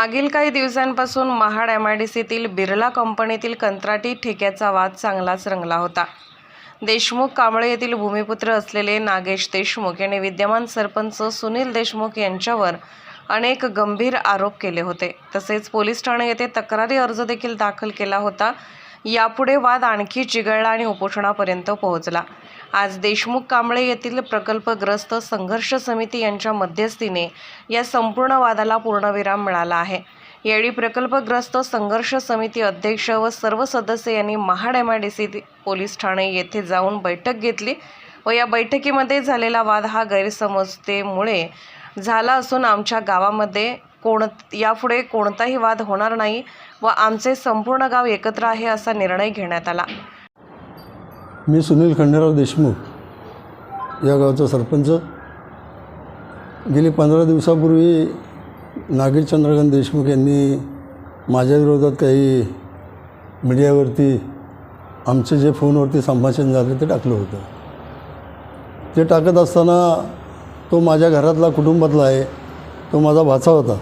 मागील काही दिवसांपासून महाड एम आय डी सीतील बिर्ला कंपनीतील कंत्राटी ठेक्याचा वाद चांगलाच रंगला होता. देशमुख कांबळे येथील भूमिपुत्र असलेले नागेश देशमुख यांनी विद्यमान सरपंच सुनील देशमुख यांच्यावर अनेक गंभीर आरोप केले होते. तसेच पोलीस ठाणे येथे तक्रारी अर्ज देखील दाखल केला होता. यापुढे वाद आणखी चिघळला आणि उपोषणापर्यंत पोहोचला. आज देशमुख कांबळे येथील प्रकल्पग्रस्त संघर्ष समिती यांच्या मध्यस्थीने या संपूर्ण वादाला पूर्णविराम मिळाला आहे. यावेळी प्रकल्पग्रस्त संघर्ष समिती अध्यक्ष व सर्व सदस्य यांनी Mahad M I D C police Thane येथे जाऊन बैठक घेतली व या बैठकीमध्ये झालेला वाद हा गैरसमजतेमुळे झाला असून आमच्या गावामध्ये कोण यापुढे कोणताही वाद होणार नाही व आमचे संपूर्ण गाव एकत्र आहे असा निर्णय घेण्यात आला. मी सुनील खंडेराव देशमुख या गावाचा सरपंच. गेली पंधरा दिवसापूर्वी नागेश चंद्रकांत देशमुख यांनी माझ्या विरोधात काही मीडियावरती आमचे जे फोनवरती संभाषण झाले ते टाकलं होतं. ते टाकत असताना तो माझ्या घरातला कुटुंबातला आहे तो माझा भाचा होता.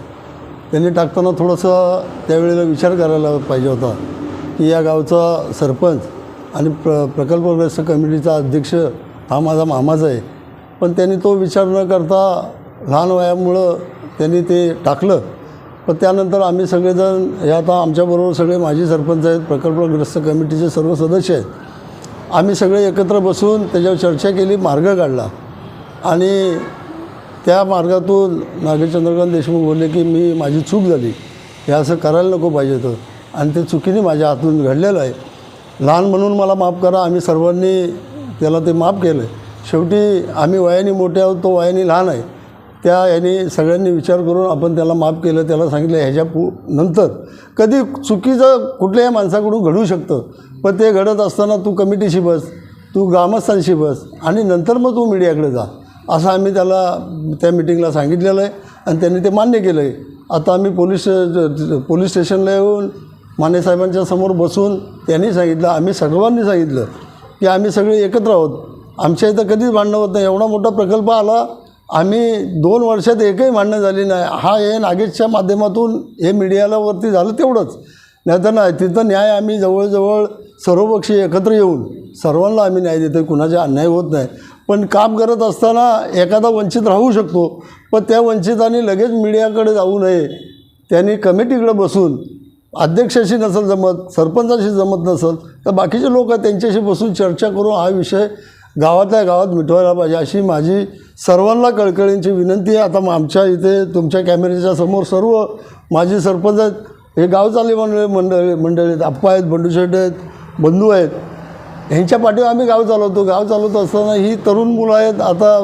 त्यांनी टाकताना थोडंसं त्यावेळेला विचार करायला पाहिजे होता की या गावचा सरपंच आणि प्र प्रकल्पग्रस्त कमिटीचा अध्यक्ष हा माझा मामाच आहे. पण त्यांनी तो विचार न करता लहान वयामुळं त्यांनी ते टाकलं. पण त्यानंतर आम्ही सगळेजण हे आता आमच्याबरोबर सगळे माजी सरपंच आहेत प्रकल्पग्रस्त कमिटीचे सर्व सदस्य आहेत. आम्ही सगळे एकत्र बसून त्याच्यावर चर्चा केली मार्ग काढला. आणि त्या मार्गातून नागेश चंद्रकांत देशमुख बोलले की मी माझी चूक झाली. हे असं करायला नको पाहिजे होतं. आणि ते चुकीने माझ्या हातून घडलेलं आहे. लहान म्हणून मला माफ करा आम्ही सर्वांनी त्याला ते माफ केलं शेवटी आम्ही वयाने मोठे आहोत तो वयाने लहान आहे. त्या याने सगळ्यांनी विचार करून आपण त्याला माफ केलं त्याला सांगितलं ह्याच्या पू नंतर. कधी चुकीचं कुठल्याही माणसाकडून घडू शकतं पण ते घडत असताना तू कमिटीशी बस तू ग्रामस्थांशी बस आणि नंतर मग तू मीडियाकडे जा. असं आम्ही त्याला त्या मिटिंगला सांगितलेलं आहे आणि त्यांनी ते मान्य केलं आहे आता आम्ही पोलीस पोलीस स्टेशनला येऊन माने साहेबांच्या समोर बसून त्यांनी सांगितलं आम्ही सर्वांनी सांगितलं की आम्ही सगळे एकत्र आहोत. आमच्या इथं कधीच भांडणं होत नाही. एवढा मोठा प्रकल्प आला आम्ही दोन वर्षात एकही भांडणं झाली नाही. हा हे नागेशच्या माध्यमातून हे मीडियाला वरती झालं तेवढंच. नाही तर नाही तिथं न्याय आम्ही जवळजवळ सर्वपक्षी एकत्र येऊन सर्वांना आम्ही न्याय देतो कुणाचा अन्याय होत नाही. पण काम करत असताना एखादा वंचित राहू शकतो पण त्या वंचितांनी लगेच मीडियाकडे जाऊ नये. त्यांनी कमिटीकडे बसून अध्यक्षाशी नसेल जमत सरपंचाशी जमत नसेल तर बाकीचे लोक त्यांच्याशी बसून चर्चा करून हा विषय गावातल्या गावात मिटवायला पाहिजे अशी माझी सर्वांना कळकळींची विनंती आहे. आता आमच्या इथे तुमच्या कॅमेऱ्याच्या समोर सर्व माझे सरपंच आहेत. हे गाव मंडळी मंडळी मंडळी आहेत आप्पा आहेत बंडूशेठ आहेत बंधू आहेत. ह्यांच्या पाठीवर आम्ही गाव चालवतो. गाव चालवत असताना ही तरुण मुलं आहेत. आता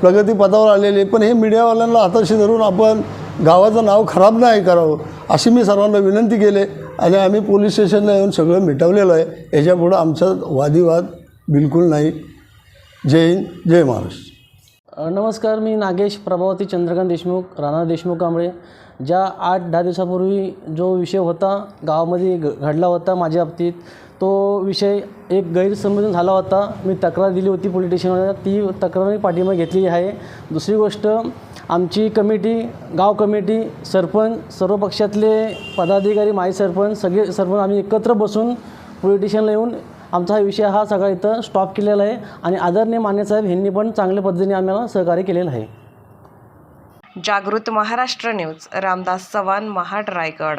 प्रगतीपथावर आलेली आहे. पण हे मीडियावाल्यांना हाताशी धरून आपण गावाचं नाव खराब नाही करावं अशी मी सर्वांना विनंती केले. आणि आम्ही पोलीस स्टेशनला येऊन सगळं मिटवलेलं आहे. याच्यापुढं आमचा वादिवाद बिलकुल नाही. जय हिंद जय महाराष्ट्र. नमस्कार मी नागेश प्रभावती चंद्रकांत देशमुख राणा देशमुख कांबळे. ज्या आठ दहा दिवसापूर्वी जो विषय होता गावामध्ये घ घडला होता माझ्या बाबतीत तो विषय एक गैरसमजून झाला होता. मी तक्रार दिली होती पोलीस स्टेशनवर ती तक्रार मी पाठिंबा घेतलेली आहे. दुसरी गोष्ट आमची कमिटी गाव कमिटी सरपंच सर्व पक्षातले पदाधिकारी माई सरपंच सगळे सरपंच आम्ही एकत्र बसून पोलिटिशियनला येऊन आमचा हा विषय हा सगळा इथं स्टॉप केलेला आहे आणि आदरणीय मान्यसाहेब यांनी पण चांगल्या पद्धतीने आम्हाला सहकार्य केलेलं आहे. जागृत महाराष्ट्र न्यूज रामदास चव्हाण महाड रायगड.